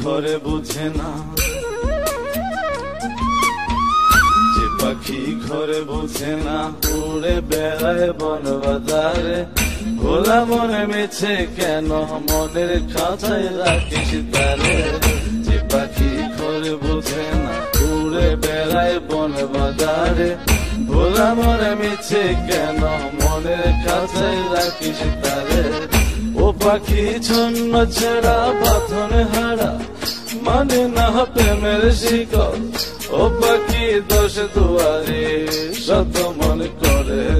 ঘরে বুঝে না পাখি ঘরে বুঝে না, উড়ে বেড়ায় বন বাজারে ভোলা মনে মেছে কেন, মনের খাঁচায় রাখিস তারে। যে পাখি ঘরে বুঝে না, উড়ে বেড়ায় বন বাজারে ভোলা মনে মেছে কেন, মনের খাঁচায় রাখিস তারে। ও পাখি ছন্ন ছেড়া, বাঁধন হারা মানে না প্রেমের শিকল। ও পাখি দোষ দুয়ারে শত মন করে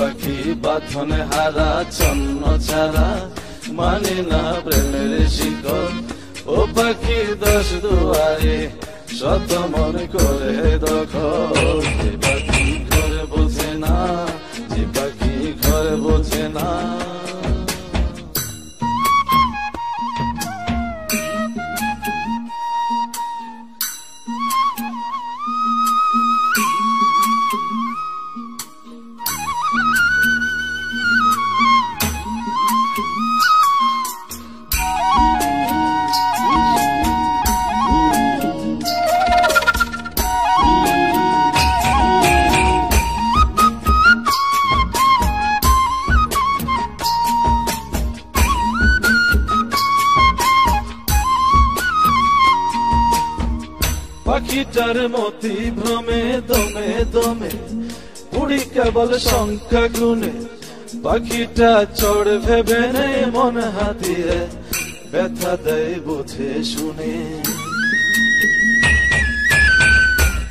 পাখি বাথনে হারা, চন্ন ছাড়া মানে না প্রেমের শিকল ও পাখি দশ দুয়ারে, শত মনে করে দখল। পাখিটার মতি ভ্রমে, দমে দমে। উড়ি কেবল সংখ্যা গুনে, পাখিটা চড় ভেবে নেই মন হাতিয়ে। ব্যথা দেয় বুঝে শুনে।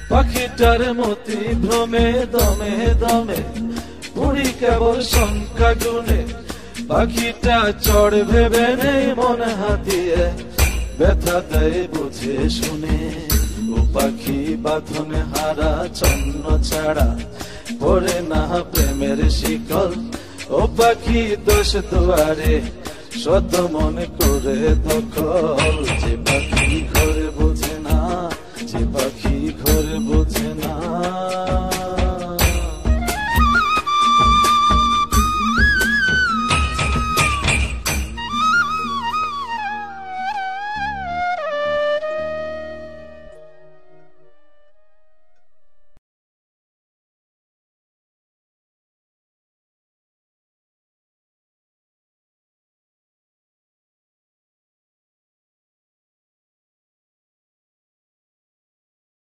পাখিটার মতি ভ্রমে, দমে দমে। উড়ি কেবল সংখ্যা গুনে, পাখিটা চড় ভেবে নেই মন হাতিয়ে। ব্যথা দেয় বুঝে শুনে। পাখি বাঁধন হারা, চন্ন ছাড়া পরে না প্রেমের শিকল। ও পাখি দোষ দুয়ারে শত মনে করে দখল। যে